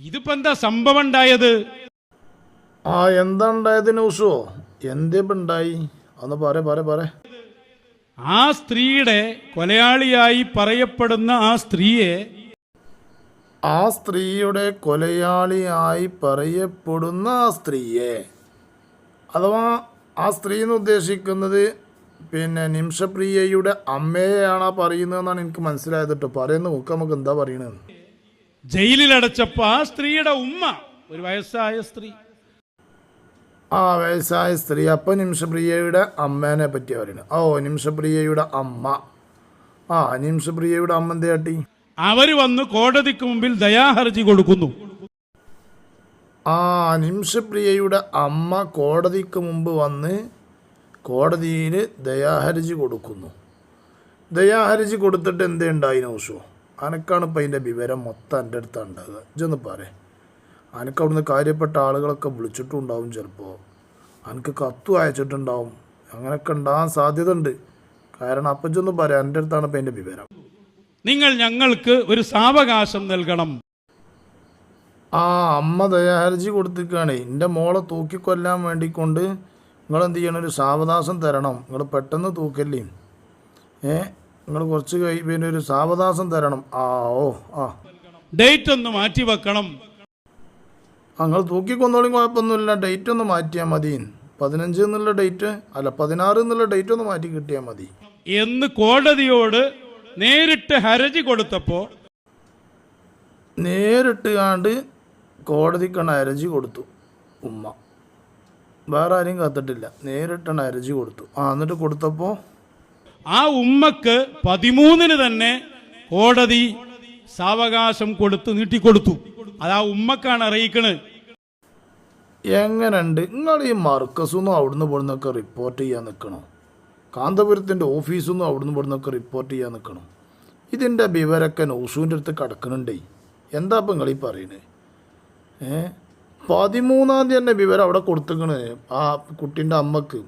ഇതിപ്പോ എന്താ സംഭവം ഉണ്ടായത്? ആ എന്താ ഉണ്ടായത് ന്യൂസോ എന്തേപ്പം ഉണ്ടായി? ഒന്ന് പറ പറ പറ ആ സ്ത്രീയുടെ കൊലയാളിയായി പറയപ്പെടുന്ന ആ സ്ത്രീയെ ആ സ്ത്രീയുടെ കൊലയാളിയായി പറയപ്പെടുന്ന ആ സ്ത്രീയെ. അഥവാ ആ സ്ത്രീ എന്ന് ഉദ്ദേശിക്കുന്നത് പിന്നെ നിമിഷപ്രിയയുടെ അമ്മയെയാണ് ആ പറയുന്നതെന്നാണ് എനിക്ക് മനസ്സിലായത് കേട്ടോ പറയുന്ന നോക്കാം നമുക്ക് എന്താ പറയണത്. ജയിലിലടച്ചപ്പോ ആ സ്ത്രീയുടെ ഉമ്മ ഒരു വയസ്സായ സ്ത്രീ. ആ വയസ്സായ സ്ത്രീ അപ്പൊ നിമിഷപ്രിയയുടെ അമ്മേനെ പറ്റി പറയുന്നത് ഓ നിമിഷപ്രിയയുടെ അമ്മ. ആ നിമിഷപ്രിയയുടെ അമ്മ എന്തേ കാട്ടി? അവർ വന്ന് കോടതിക്ക് മുമ്പിൽ ദയാഹർജി കൊടുക്കുന്നു. ആ നിമിഷപ്രിയയുടെ അമ്മ കോടതിക്ക് മുമ്പ് വന്ന് കോടതിയിൽ ദയാഹർജി കൊടുക്കുന്നു. ദയാഹർജി കൊടുത്തിട്ട് എന്തേ ഉണ്ടായി നൗഷോ? അനക്കാണ് ഇപ്പം അതിന്റെ വിവരം മൊത്തം എന്റെ അടുത്ത് ഉണ്ടാകുക ഇജൊന്ന് പറ അനക്ക് അവിടുന്ന് കാര്യപ്പെട്ട ആളുകളൊക്കെ വിളിച്ചിട്ടും ഉണ്ടാവും ചിലപ്പോൾ അനക്ക് കത്തു അയച്ചിട്ടുണ്ടാവും. അങ്ങനെയൊക്കെ ഉണ്ടാകാൻ സാധ്യത ഉണ്ട് കാരണം അപ്പം ഇജൊന്ന് പറയാം എന്റെ അടുത്താണ് ഇപ്പം അതിന്റെ വിവരം. നിങ്ങൾ ഞങ്ങൾക്ക് ഒരു സാവകാശം നൽകണം. ആ അമ്മ ദയാഹർജി കൊടുത്തിരിക്കുകയാണ്. എന്റെ മോളെ തൂക്കിക്കൊല്ലാൻ വേണ്ടിക്കൊണ്ട് നിങ്ങൾ എന്ത് ചെയ്യണം? ഒരു സാവകാശം തരണം. നിങ്ങൾ പെട്ടെന്ന് തൂക്കല്ലേ ഏ? നിങ്ങൾ കുറച്ച് കൈ പിന്നെ ഒരു സാവകാശം തരണം. ആ ഓ ആ. ഡേറ്റ് ഒന്ന് മാറ്റി വെക്കണം. നിങ്ങൾ തൂക്കിക്കൊന്നോളും കുഴപ്പമൊന്നുമില്ല. ഡേറ്റ് ഒന്ന് മാറ്റിയാൽ മതി. പതിനഞ്ച് എന്നുള്ള ഡേറ്റ് അല്ല പതിനാറ് എന്നുള്ള ഡേറ്റ് ഒന്ന് മാറ്റി കിട്ടിയാൽ മതി. എന്ന് കോടതിയോട് നേരിട്ട് ഹരജി കൊടുത്തപ്പോ നേരിട്ട് കാണ്ട് കോടതിക്കാണ് ഹരജി കൊടുത്തു. ഉമ്മ. വേറെ ആരെയും കത്തിട്ടില്ല. നേരിട്ടാണ് ഹരജി കൊടുത്തു. ആ എന്നിട്ട് കൊടുത്തപ്പോൾ ആ ഉമ്മക്ക് പതിമൂന്നിന് തന്നെ കോടതി സാവകാശം കൊടുത്ത് നീട്ടിക്കൊടുത്തു. അത് ആ ഉമ്മക്കാണ് അറിയിക്കണത് എങ്ങനെയുണ്ട്? നിങ്ങൾ ഈ മർക്കസൊന്നും അവിടുന്ന് ഇവിടുന്നൊക്കെ റിപ്പോർട്ട് ചെയ്യാൻ നിൽക്കണോ കാന്തപുരത്തിന്റെ ഓഫീസൊന്നും അവിടുന്ന് ഇവിടുന്നൊക്കെ റിപ്പോർട്ട് ചെയ്യാൻ നിൽക്കണോ ഇതിന്റെ വിവരമൊക്കെ നൗസൂന്റെ അടുത്ത് കിടക്കണുണ്ടേ. എന്താ ഇപ്പം നിങ്ങൾ ഈ പറയണേ? ഏ? പതിമൂന്നാം തന്നെ വിവരം അവിടെ കൊടുത്തിക്കണ് ആ കുട്ടീന്റെ അമ്മയ്ക്ക്.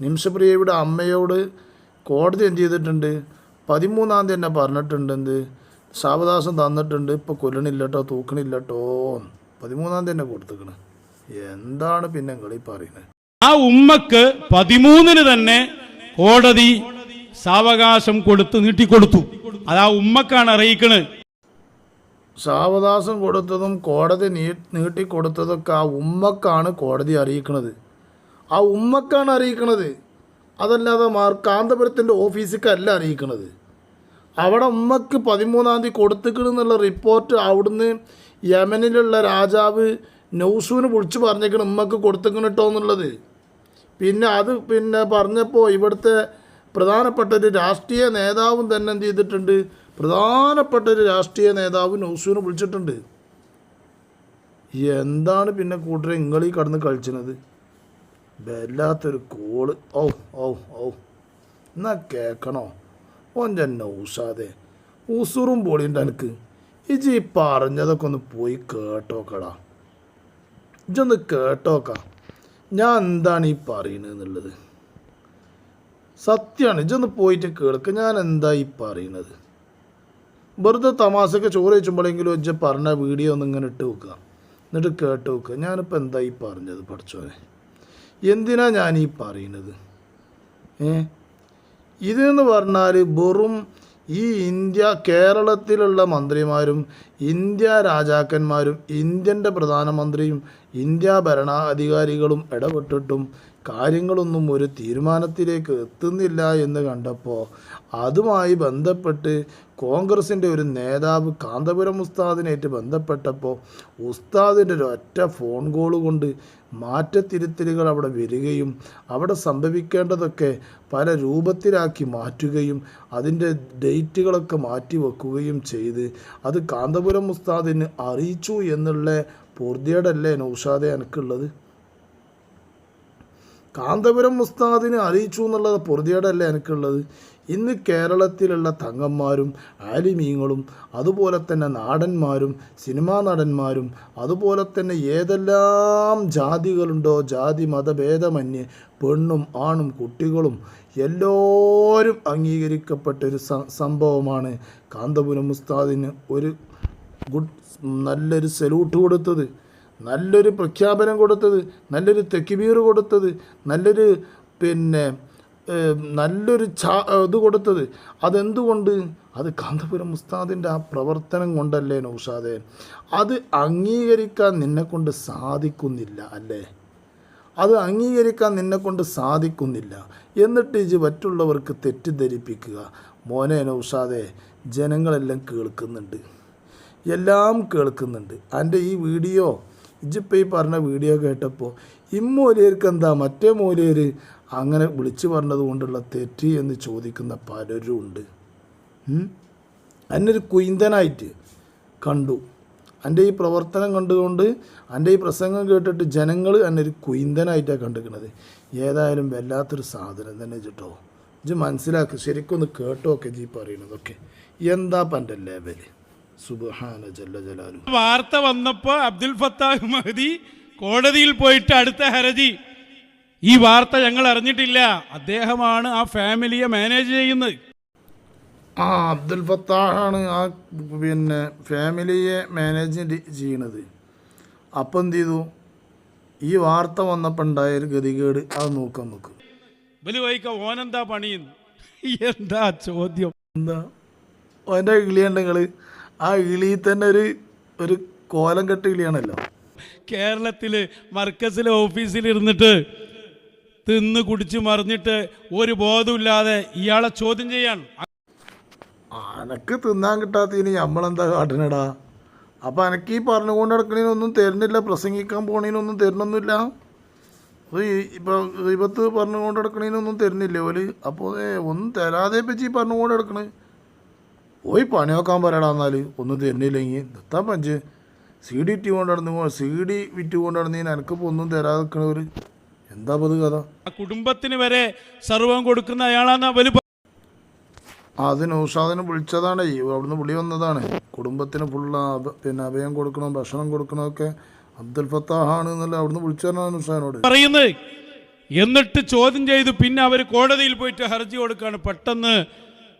നിമിഷപ്രിയയുടെ അമ്മയോട് കോടതി എന്ത് ചെയ്തിട്ടുണ്ട്? പതിമൂന്നാം തീയതി തന്നെ പറഞ്ഞിട്ടുണ്ട് എന്ത്? സാവകാശം തന്നിട്ടുണ്ട്. ഇപ്പോൾ കൊല്ലണില്ലട്ടോ തൂക്കണില്ലട്ടോ. പതിമൂന്നാം തീയതി തന്നെ കൊടുത്തേക്കണ്. എന്താണ് പിന്നെ കളി പറയുന്നത് ആ ഉമ്മക്ക് പതിമൂന്നിന് തന്നെ കോടതി സാവകാശം കൊടുത്ത് നീട്ടിക്കൊടുത്തു. അത് ആ ഉമ്മക്കാണ് അറിയിക്കുന്നത് സാവകാശം കൊടുത്തതും കോടതി നീ നീട്ടിക്കൊടുത്തതൊക്കെ ആ ഉമ്മക്കാണ് കോടതി അറിയിക്കണത്. ആ ഉമ്മക്കാണ് അറിയിക്കണത്. അതല്ലാതെ മാർ കാന്തപുരത്തിന്റെ ഓഫീസിക്കല്ല അറിയിക്കണത്. അവിടെ ഉമ്മക്ക് പതിമൂന്നാം തീയതി കൊടുത്തിക്കണെന്നുള്ള റിപ്പോർട്ട് അവിടുന്ന് യമനിലുള്ള രാജാവ് നൗസൂന് വിളിച്ച് പറഞ്ഞേക്കണം ഉമ്മക്ക് കൊടുത്തിക്കണിട്ടോ എന്നുള്ളത്. പിന്നെ അത് പിന്നെ പറഞ്ഞപ്പോൾ ഇവിടുത്തെ പ്രധാനപ്പെട്ട ഒരു രാഷ്ട്രീയ നേതാവും തന്നെ എന്ത് ചെയ്തിട്ടുണ്ട്? പ്രധാനപ്പെട്ട ഒരു രാഷ്ട്രീയ നേതാവ് നൗസൂന് വിളിച്ചിട്ടുണ്ട്. എന്താണ് പിന്നെ കൂട്ടരെ ഇങ്ങളീ കടന്ന് കളിച്ചത് വല്ലാത്തൊരു കോൾ. ഓ ഓ ഓ എന്നാ കേൾക്കണോ ഓന്റെ നൗസാതെ ഉസുറും പൊളിയുണ്ട് എനിക്ക് ഇജി ഈ പറഞ്ഞതൊക്കെ ഒന്ന് പോയി കേട്ടോക്കടാ. ഇജൊന്ന് കേട്ടോക്ക. ഞാൻ എന്താണ് ഈ പറയുന്നത് എന്നുള്ളത്? സത്യമാണ് ഇജൊന്ന് പോയിട്ട് കേൾക്ക്. ഞാൻ എന്താ ഈ പറയുന്നത്? വെറുതെ തമാശക്ക് ചോറ് വെച്ചുമ്പോഴെങ്കിലും ഇജ്ജ പറഞ്ഞ വീഡിയോ ഒന്ന് ഇങ്ങനെ ഇട്ട് വെക്കുക. എന്നിട്ട് കേട്ട് വെക്കുക. ഞാനിപ്പോൾ എന്താ ഈ പറഞ്ഞത് പഠിച്ചോനെ എന്തിനാ ഞാൻ ഈ പറയുന്നത്? ഏ? ഇതെന്ന് പറഞ്ഞാൽ വെറും ഈ ഇന്ത്യ കേരളത്തിലുള്ള മന്ത്രിമാരും ഇന്ത്യ രാജാക്കന്മാരും ഇന്ത്യന്റെ പ്രധാനമന്ത്രിയും ഇന്ത്യ ഭരണാധികാരികളും ഇടപെട്ടിട്ടും കാര്യങ്ങളൊന്നും ഒരു തീരുമാനത്തിലേക്ക് എത്തുന്നില്ല എന്ന് കണ്ടപ്പോൾ അതുമായി ബന്ധപ്പെട്ട് കോൺഗ്രസിന്റെ ഒരു നേതാവ് കാന്തപുരം ഉസ്താദിനായിട്ട് ബന്ധപ്പെട്ടപ്പോൾ ഉസ്താദിന്റെ ഒരു ഒറ്റ ഫോൺ കോൾ കൊണ്ട് മാറ്റത്തിരുത്തലുകൾ അവിടെ വരികയും അവിടെ സംഭവിക്കേണ്ടതൊക്കെ പല രൂപത്തിലാക്കി മാറ്റുകയും അതിന്റെ ഡേറ്റുകളൊക്കെ മാറ്റി വെക്കുകയും ചെയ്ത് അത് കാന്തപുരം ഉസ്താദിന് അറിയിച്ചു എന്നുള്ള പൂർത്തിയേടല്ലേ നൗഷാദെ എനിക്കുള്ളത് കാന്തപുരം ഉസ്താദിനെ അറിയിച്ചു എന്നുള്ളത് പൊറുതിയേടല്ലേ എനിക്കുള്ളത് ഇന്ന് കേരളത്തിലുള്ള തങ്ങന്മാരും ആലിമീങ്ങളും അതുപോലെ തന്നെ നാടന്മാരും സിനിമാ നടന്മാരും അതുപോലെ തന്നെ ഏതെല്ലാം ജാതികളുണ്ടോ ജാതി മതഭേദമന്യേ പെണ്ണും ആണും കുട്ടികളും എല്ലാവരും അംഗീകരിക്കപ്പെട്ട ഒരു സംഭവമാണ് കാന്തപുരം ഉസ്താദിന് ഒരു ഗുഡ് നല്ലൊരു സല്യൂട്ട് കൊടുത്തത്. നല്ലൊരു പ്രഖ്യാപനം കൊടുത്തത്. നല്ലൊരു തെക്കിബീർ കൊടുത്തത്. നല്ലൊരു പിന്നെ നല്ലൊരു ചാ ഇത് കൊടുത്തത്. അതെന്തുകൊണ്ട്? അത് കാന്തപുരം ഉസ്താദിന്റെ ആ പ്രവർത്തനം കൊണ്ടല്ലേ നൗഷാദെ? അത് അംഗീകരിക്കാൻ നിന്നെക്കൊണ്ട് സാധിക്കുന്നില്ല അല്ലേ? അത് അംഗീകരിക്കാൻ നിന്നെക്കൊണ്ട് സാധിക്കുന്നില്ല. എന്നിട്ട് ഇജ് മറ്റുള്ളവർക്ക് തെറ്റിദ്ധരിപ്പിക്കുക. മോനെ നൗഷാദെ ജനങ്ങളെല്ലാം കേൾക്കുന്നുണ്ട്. എല്ലാം കേൾക്കുന്നുണ്ട്. എന്റെ ഈ വീഡിയോ ഇജിപ്പോൾ ഈ പറഞ്ഞ വീഡിയോ കേട്ടപ്പോൾ ഇമ്മൂലിയർക്ക് എന്താ? മറ്റേ മൂലിയർ അങ്ങനെ വിളിച്ചു പറഞ്ഞത് കൊണ്ടുള്ള തെറ്റ് എന്ന് ചോദിക്കുന്ന പലരും ഉണ്ട്? എന്നൊരു കുയിന്തനായിട്ട് കണ്ടു. എന്റെ ഈ പ്രവർത്തനം കണ്ടുകൊണ്ട് എന്റെ ഈ പ്രസംഗം കേട്ടിട്ട് ജനങ്ങൾ എന്നെ ഒരു കുയിന്തനായിട്ടാണ് കണ്ടിരിക്കുന്നത് ഏതായാലും വല്ലാത്തൊരു സാധനം തന്നെ കേട്ടോ ഇജ് മനസ്സിലാക്ക് ശരിക്കൊന്ന് കേട്ടോക്കെ ജി പറയണതൊക്കെ എന്താ പന്റെ ലെവൽ സുബഹാന ജല്ല ജലാലു. വാർത്ത വന്നപ്പോ അബ്ദുൽ ഫത്താഹ് മഹദി കോടതിയിൽ പോയിട്ട് അടുത്ത ഹരജി. ഈ വാർത്ത ഞങ്ങൾ അറിഞ്ഞിട്ടില്ല. അദ്ദേഹമാണ് ആ ഫാമിലിയെ മാനേജ് ചെയ്യുന്നത്. ആ അബ്ദുൽ ഫത്താഹ് ആണ് ആ പിന്നെ ഫാമിലിയെ മാനേജ് ചെയ്യണത്. അപ്പം എന്ത് ചെയ്തു? ഈ വാർത്ത വന്നപ്പോൾ ഉണ്ടായ ഒരു ഗതികേട് അത് നോക്കാൻ നോക്കും. ബലി വൈക്ക ഓനെന്താ പണിയുന്നു? എന്താ ചോദ്യം? എന്താ? ഓന്റെ കിളിയുണ്ടെങ്കിൽ ആ ഇളിയിൽ തന്നെ ഒരു ഒരു കോലം കെട്ട ഇളിയാണല്ലോ. കേരളത്തിൽ മർക്കസിലെ ഓഫീസിൽ ഇരുന്നിട്ട് തിന്ന് കുടിച്ച് മറിഞ്ഞിട്ട് ഒരു ബോധമില്ലാതെ ഇയാളെ ചോദ്യം ചെയ്യാൻ അനക്ക് തിന്നാൻ കിട്ടാത്തതിന് നമ്മളെന്താ കാട്ടണടാ? അപ്പം അനക്ക് ഈ പറഞ്ഞുകൊണ്ട് നടക്കണതിനൊന്നും തരുന്നില്ല പ്രസംഗിക്കാൻ പോണതിനൊന്നും തരണമൊന്നുമില്ല ഇപ്പൊ ഇപ്പോൾ ഇപ്പത്ത് പറഞ്ഞുകൊണ്ട് നടക്കണതിനൊന്നും തരുന്നില്ല ഓൽ. അപ്പോൾ ഒന്നും തരാതെ പറ്റി പറഞ്ഞുകൊണ്ട് നടക്കണേ? പോയി പണി നോക്കാൻ പറയടാ എന്നാൽ ഒന്നും തരുന്നില്ലെങ്കിൽ നിർത്താൻ പഞ്ച്? സി ഡി ടി കൊണ്ട് നടന്നു സി ഡി വിറ്റ് കൊണ്ട് നടന്നു എനിക്കിപ്പോൾ ഒന്നും തരാതെ നിൽക്കണവർ എന്താ പത് കഥ? കുടുംബത്തിന് വരെ സർവം കൊടുക്കുന്ന അയാളാണ് അവൽ പ- അത് നൗഷാദിനെ വിളിച്ചതാണ്. അവിടുന്ന് വിളി വന്നതാണ്. കുടുംബത്തിന് ഫുള്ള് പിന്നെ അഭയം കൊടുക്കണം ഭക്ഷണം കൊടുക്കണമൊക്കെ അബ്ദുൽ ഫത്താഹാണ് എന്നല്ല അവിടുന്ന് വിളിച്ചു പറഞ്ഞാണ് നൗഷാദിനോട് പറയുന്നത്. എന്നിട്ട് ചോദ്യം ചെയ്തു. പിന്നെ അവർ കോടതിയിൽ പോയിട്ട് ഹർജി കൊടുക്കുകയാണ് പെട്ടെന്ന്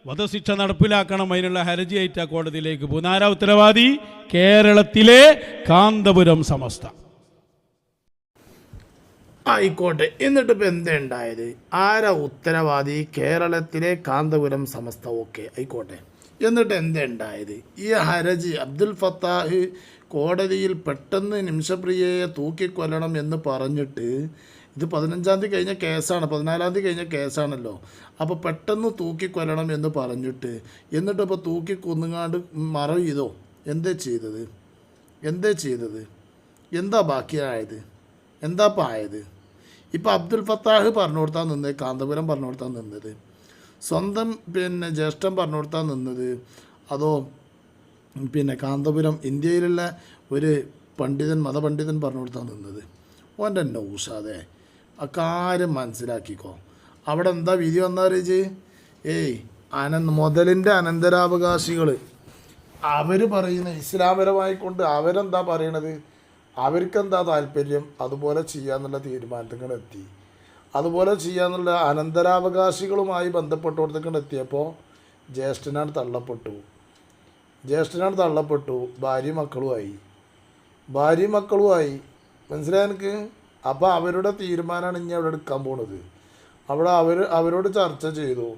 വധശിക്ഷ നടപ്പിലാക്കണം അതിനുള്ള ഹർജിയായിട്ട് ആ കോടതിയിലേക്ക് പോകും. ആരാ ഉത്തരവാദി? കേരളത്തിലെ കാന്തപുരം സമസ്ത. ആയിക്കോട്ടെ എന്നിട്ട് ഇപ്പം എന്താ ഉണ്ടായത്? ആരാ ഉത്തരവാദി? കേരളത്തിലെ കാന്തപുരം സമസ്ത ഓക്കെ ആയിക്കോട്ടെ. എന്നിട്ട് എന്താ ഉണ്ടായത്? ഈ ഹരജി അബ്ദുൽ ഫത്താഹ് കോടതിയിൽ പെട്ടെന്ന് നിമിഷപ്രിയയെ തൂക്കിക്കൊല്ലണം എന്ന് പറഞ്ഞിട്ട് ഇത് പതിനഞ്ചാം തീയതി കഴിഞ്ഞ കേസാണ് പതിനാലാം തീയതി കഴിഞ്ഞ കേസാണല്ലോ. അപ്പോൾ പെട്ടെന്ന് തൂക്കിക്കൊല്ലണം എന്ന് പറഞ്ഞിട്ട് എന്നിട്ട് അപ്പോൾ തൂക്കി കൊന്നുങ്ങാണ്ട് മറ ചെയ്തോ? എന്താ ചെയ്തത്? എന്താ ചെയ്തത്? എന്താ ബാക്കിയായത്? എന്താ ഇപ്പം ആയത്? ഇപ്പം അബ്ദുൽ ഫത്താഹ് പറഞ്ഞു കൊടുത്താൽ നിന്നത് കാന്തപുരം പറഞ്ഞു കൊടുത്താൽ നിന്നത് സ്വന്തം പിന്നെ ജ്യേഷ്ഠൻ പറഞ്ഞു കൊടുത്താൽ നിന്നത് അതോ പിന്നെ കാന്തപുരം ഇന്ത്യയിലുള്ള ഒരു പണ്ഡിതൻ മതപണ്ഡിതൻ പറഞ്ഞു കൊടുത്താൽ നിന്നത്? ഓന്റെ നൗഷാദേ. ആ കാര്യം മനസ്സിലാക്കിക്കോ. അവിടെ എന്താ വിധി വന്നാറിച്ച് ഏയ് അനന്ത് മുതലിന്റെ അനന്തരാവകാശികൾ. അവർ പറയുന്ന ഇസ്ലാമപരമായി കൊണ്ട് അവരെന്താ പറയണത്? അവർക്കെന്താ താല്പര്യം? അതുപോലെ ചെയ്യാന്നുള്ള തീരുമാനത്തിങ്ങൾ എത്തി അതുപോലെ ചെയ്യാന്നുള്ള അനന്തരാവകാശികളുമായി ബന്ധപ്പെട്ടോടത്തേക്കാണ് എത്തിയപ്പോൾ ജ്യേഷ്ഠനാണ് തള്ളപ്പെട്ടു. ജ്യേഷ്ഠനാണ് തള്ളപ്പെട്ടു. ഭാര്യ മക്കളുമായി. ഭാര്യ മക്കളുമായി. മനസ്സിലായ എനിക്ക് അപ്പോൾ അവരുടെ തീരുമാനമാണ് ഇനി അവിടെ എടുക്കാൻ പോണത്. അവിടെ അവർ അവരോട് ചർച്ച ചെയ്തു.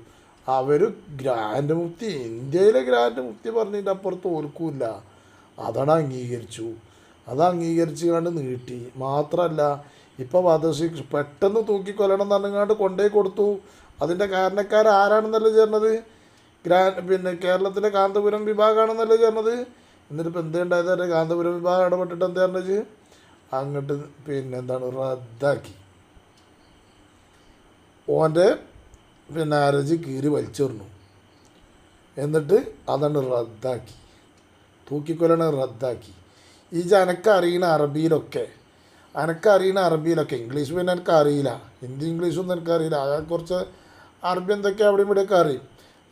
അവർ ഗ്രാൻഡ് മുക്തി ഇന്ത്യയിലെ ഗ്രാൻഡ് മുക്തി പറഞ്ഞതിന്റെ അപ്പുറത്ത് ഓർക്കൂല അതാണ് അംഗീകരിച്ചു. അത് അംഗീകരിച്ച് കണ്ട് നീട്ടി മാത്രമല്ല ഇപ്പോൾ വധശിക്ഷ പെട്ടെന്ന് തൂക്കിക്കൊല്ലണം പറഞ്ഞുകൊണ്ട് കൊണ്ടേ കൊടുത്തു. അതിന്റെ കാരണക്കാർ ആരാണെന്നല്ലേ ചേർന്നത്? ഗ്രാ പിന്നെ കേരളത്തിലെ കാന്തപുരം വിഭാഗമാണെന്നല്ലേ ചേർന്നത്? എന്നിട്ട് ഇപ്പം എന്തുണ്ടായത് എന്റെ കാന്തപുരം വിഭാഗം ഇടപെട്ടിട്ട് എന്താ പറഞ്ഞത്? അങ്ങോട്ട് പിന്നെ എന്താണ് റദ്ദാക്കി. ഓന്റെ പിന്നെ അരജി കീറി വലിച്ചെറിഞ്ഞു എന്നിട്ട് അതാണ് റദ്ദാക്കി. തൂക്കിക്കൊല്ലണ റദ്ദാക്കി. ഈ അനക്ക് അറിയണ അറബിയിലൊക്കെ അനക്ക് അറിയണ അറബിയിലൊക്കെ ഇംഗ്ലീഷ് പിന്നെ എനിക്ക് അറിയില്ല ഹിന്ദി ഇംഗ്ലീഷൊന്നും എനിക്ക് അറിയില്ല അയാൾ കുറച്ച് അറബി എന്തൊക്കെ അവിടെ ഇവിടെയൊക്കെ അറിയും.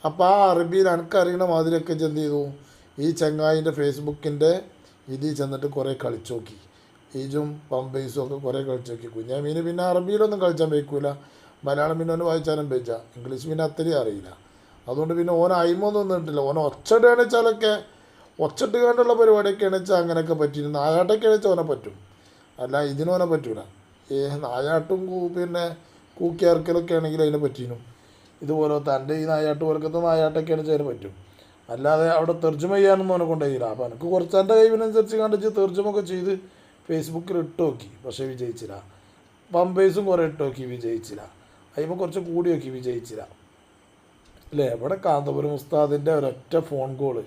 അപ്പോൾ ആ അറബിയിൽ അറിയണ മാതിരിയൊക്കെ ചെന്ത് ചെയ്തു? ഈ ചങ്ങായിന്റെ ഫേസ്ബുക്കിന്റെ ഇതിൽ ചെന്നിട്ട് കുറേ കളിച്ചു നോക്കി ഈജും പമ്പേസും ഒക്കെ കുറേ കളിച്ചു നോക്കി കുഞ്ഞാമീന് പിന്നെ അറബിയിലൊന്നും കളിച്ചാൻ വയ്ക്കൂല. മലയാളം പിന്നെ ഓന് വായിച്ചാലും വെച്ച ഇംഗ്ലീഷ് പിന്നെ അത്രയും അറിയില്ല. അതുകൊണ്ട് പിന്നെ ഓൻ അയിമൊന്നും നിന്നിട്ടില്ല. ഓൻ ഒച്ചട്ട് കാണിച്ചാലൊക്കെ ഒച്ചട്ട് കണ്ടുള്ള പരിപാടിയൊക്കെ വെച്ചാൽ അങ്ങനെയൊക്കെ പറ്റിയിരുന്നു നായാട്ടൊക്കെ വെച്ചാൽ ഓനെ പറ്റും. അല്ല ഇതിനോനെ പറ്റൂല. ഏ നായാട്ടും പിന്നെ കൂക്കിയാർക്കലൊക്കെ ആണെങ്കിൽ അതിനെ പറ്റീനും. ഇതുപോലെ തന്റെ ഈ നായാട്ട് പോലത്തെ നായാട്ടൊക്കെ വെച്ചാൽ അതിന് പറ്റും. അല്ലാതെ അവിടെ തെർജമ ചെയ്യാനൊന്നും അവനെ കൊണ്ടുപോയില്ല. അപ്പം എനിക്ക് കുറച്ച് എന്റെ കഴിവിനനുസരിച്ച് കണ്ടിച്ച് തെർജമൊക്കെ ചെയ്ത് ഫേസ്ബുക്കിൽ ഇട്ട് നോക്കി പക്ഷേ വിജയിച്ചില്ല. പമ്പേഴ്സും കുറേ ഇട്ട് നോക്കി വിജയിച്ചില്ല. അതിപ്പോൾ കുറച്ച് കൂടി നോക്കി വിജയിച്ചില്ല. അല്ലേ? ഇവിടെ കാന്തപുരം ഉസ്താദിന്റെ ഒരൊറ്റ ഫോൺ കോൾ.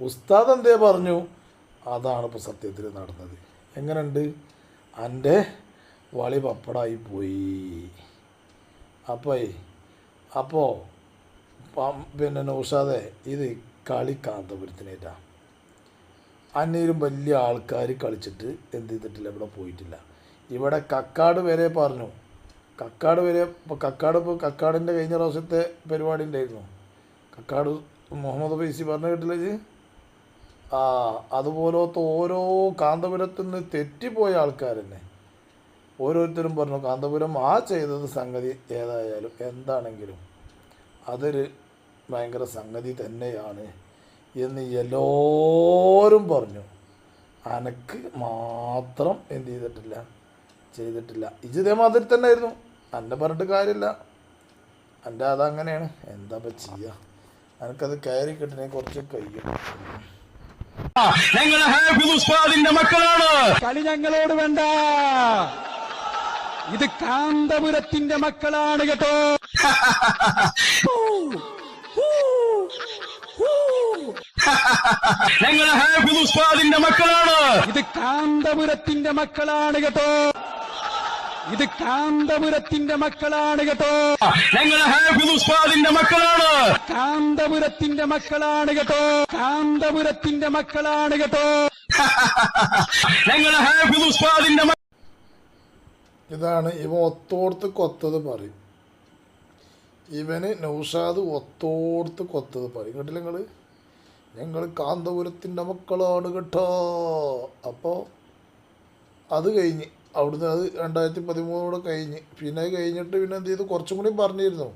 ഉസ്താദ് എന്തേ പറഞ്ഞു? അതാണ് ഇപ്പോൾ സത്യത്തിൽ നടന്നത്. എങ്ങനെയുണ്ട്? എന്റെ വളി പപ്പടായി പോയി. അപ്പോൾ അപ്പോൾ പിന്നെ നൗഷാദെ ഇത് കളി കാന്തപുരത്തിനേറ്റാ. അന്നേരും വലിയ ആൾക്കാർ കളിച്ചിട്ട് എന്ത് ചെയ്തിട്ടില്ല ഇവിടെ പോയിട്ടില്ല. ഇവിടെ കക്കാട് വരെ പറഞ്ഞു. കക്കാട് വരെ ഇപ്പോൾ കക്കാട് ഇപ്പോൾ കക്കാടിന്റെ കഴിഞ്ഞ പ്രാവശ്യത്തെ പരിപാടി ഉണ്ടായിരുന്നു. കക്കാട് മുഹമ്മദ് ഫൈസി പറഞ്ഞു കേട്ടില്ല ആ അതുപോലത്തെ ഓരോ കാന്തപുരത്തു നിന്ന് തെറ്റിപ്പോയ ആൾക്കാർ തന്നെ ഓരോരുത്തരും പറഞ്ഞു കാന്തപുരം ആ ചെയ്തത് സംഗതി ഏതായാലും എന്താണെങ്കിലും അതൊരു ഭയങ്കര സംഗതി തന്നെയാണ്. എന്ന് എല്ലാവരും പറഞ്ഞു. അനക്ക് മാത്രം എന്ത് ചെയ്തിട്ടില്ല ചെയ്തിട്ടില്ല. ഇജ് ഇതേമാതിരി തന്നെ ആയിരുന്നു എന്റെ പറഞ്ഞിട്ട് കാര്യമില്ല. എന്റെ അതങ്ങനെയാണ് എന്താ ഇപ്പം ചെയ്യുക എനിക്കത് കയറി കിട്ടണേ കുറച്ച് കഴിയും ഹാഫിദ് മക്കളാണ്. കളി ഞങ്ങളോട് വേണ്ട. ഇത് കാന്തപുരത്തിന്റെ മക്കളാണ് കേട്ടോ. ഞങ്ങൾ ഹാഫിദ് ഉസ്താദിന്റെ മക്കളാണ്. ഇത് കാന്തപുരത്തിന്റെ മക്കളാണ് കേട്ടോ. ഇത് കാന്തപുരത്തിന്റെ മക്കളാണ് കേട്ടോ. ഞങ്ങൾ ഹാഫിദ് ഉസ്താദിന്റെ മക്കളാണ്. കാന്തപുരത്തിന്റെ മക്കളാണ് കേട്ടോ. കാന്തപുരത്തിന്റെ മക്കളാണ് കേട്ടോ. ഞങ്ങൾ ഹാഫിദ് ഉസ്താദിന്റെ ഇതാണ് ഇവ ഒത്തോർത്ത് കൊത്തത് പറയും. ഇവന് നൗഷാദ് ഒത്തോർത്ത് കൊത്തത് പറയും. കേട്ടില്ല നിങ്ങൾ ഞങ്ങൾ കാന്തപുരത്തിന്റെ മക്കളാണ് കേട്ടോ. അപ്പോൾ അത് കഴിഞ്ഞ് അവിടുന്ന് അത് രണ്ടായിരത്തി പതിമൂന്നോടെ കഴിഞ്ഞ്. പിന്നെ കഴിഞ്ഞിട്ട് പിന്നെ എന്ത് ചെയ്തു? കുറച്ചും കൂടി പറഞ്ഞിരുന്നു.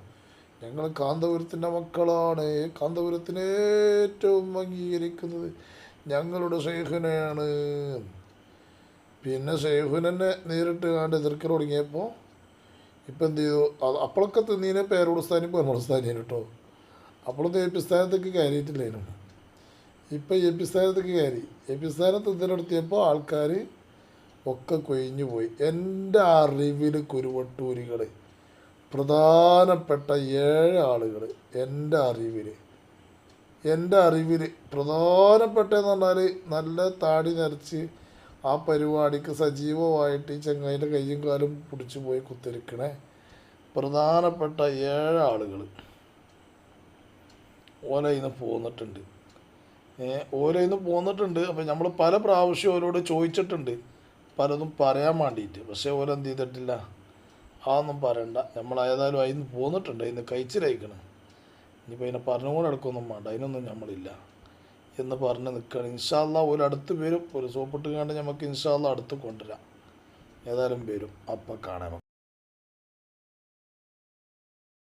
ഞങ്ങൾ കാന്തപുരത്തിന്റെ മക്കളാണ്. കാന്തപുരത്തിന് ഏറ്റവും അംഗീകരിക്കുന്നത് ഞങ്ങളുടെ സേഹുനെയാണ്. പിന്നെ ഷെയ്ഖുനെ നേരിട്ട് കണ്ട് എതിർക്കൽ തുടങ്ങിയപ്പോൾ ഇപ്പം എന്ത് ചെയ്തു? അപ്പോഴൊക്കെ തിന്നീനെ പേരോടുസ്ഥാനും പെർമോടുസ്ഥാനും കേട്ടോ. അപ്പോഴത്തെ എ പി സ്ഥാനത്തേക്ക് കയറിയിട്ടില്ലായിരുന്നു ഇപ്പം എ പി സ്ഥാനത്തേക്ക് കയറി. എ പി സ്ഥാനത്ത് ഇതിലെടുത്തിയപ്പോൾ ആൾക്കാർ ഒക്കെ കൊഴിഞ്ഞു പോയി. എന്റെ അറിവിൽ കുരുവട്ടൂരികൾ പ്രധാനപ്പെട്ട ഏഴ് ആളുകൾ എന്റെ അറിവിൽ എന്റെ അറിവിൽ പ്രധാനപ്പെട്ടതെന്ന് പറഞ്ഞാൽ നല്ല താടി നിറച്ച് ആ പരിപാടിക്ക് സജീവമായിട്ട് ഈ ചങ്ങായിന്റെ കയ്യും കാലും പിടിച്ചു പോയി കുത്തിരിക്കണേ. പ്രധാനപ്പെട്ട ഏഴ് ആളുകൾ ഓലയിൽ നിന്ന് പോന്നിട്ടുണ്ട് നിന്ന് പോന്നിട്ടുണ്ട്. അപ്പം നമ്മൾ പല പ്രാവശ്യം ഓരോട് ചോദിച്ചിട്ടുണ്ട്. പലതും പറയാൻ വേണ്ടിയിട്ട്. പക്ഷേ ഓരെന്ത് ചെയ്തിട്ടില്ല? അതൊന്നും പറയണ്ട. നമ്മൾ ഏതായാലും നിന്ന് പോന്നിട്ടുണ്ട്. അതിന് കഴിച്ചിലയക്കണം ഇനിയിപ്പോൾ അതിനെ പറഞ്ഞുകൊണ്ട് നടക്കൊന്നും വേണ്ട. അതിനൊന്നും നമ്മളില്ല. എന്ന് പറഞ്ഞ് നിൽക്കുകയാണ്. ഇൻഷാല്ല ഒരു അടുത്ത് വരും. ഒരു സോപ്പിട്ട് കണ്ട് നമുക്ക് ഇൻഷാല്ല അടുത്ത് കൊണ്ടുവരാം. ഏതായാലും വരും. അപ്പം കാണാം.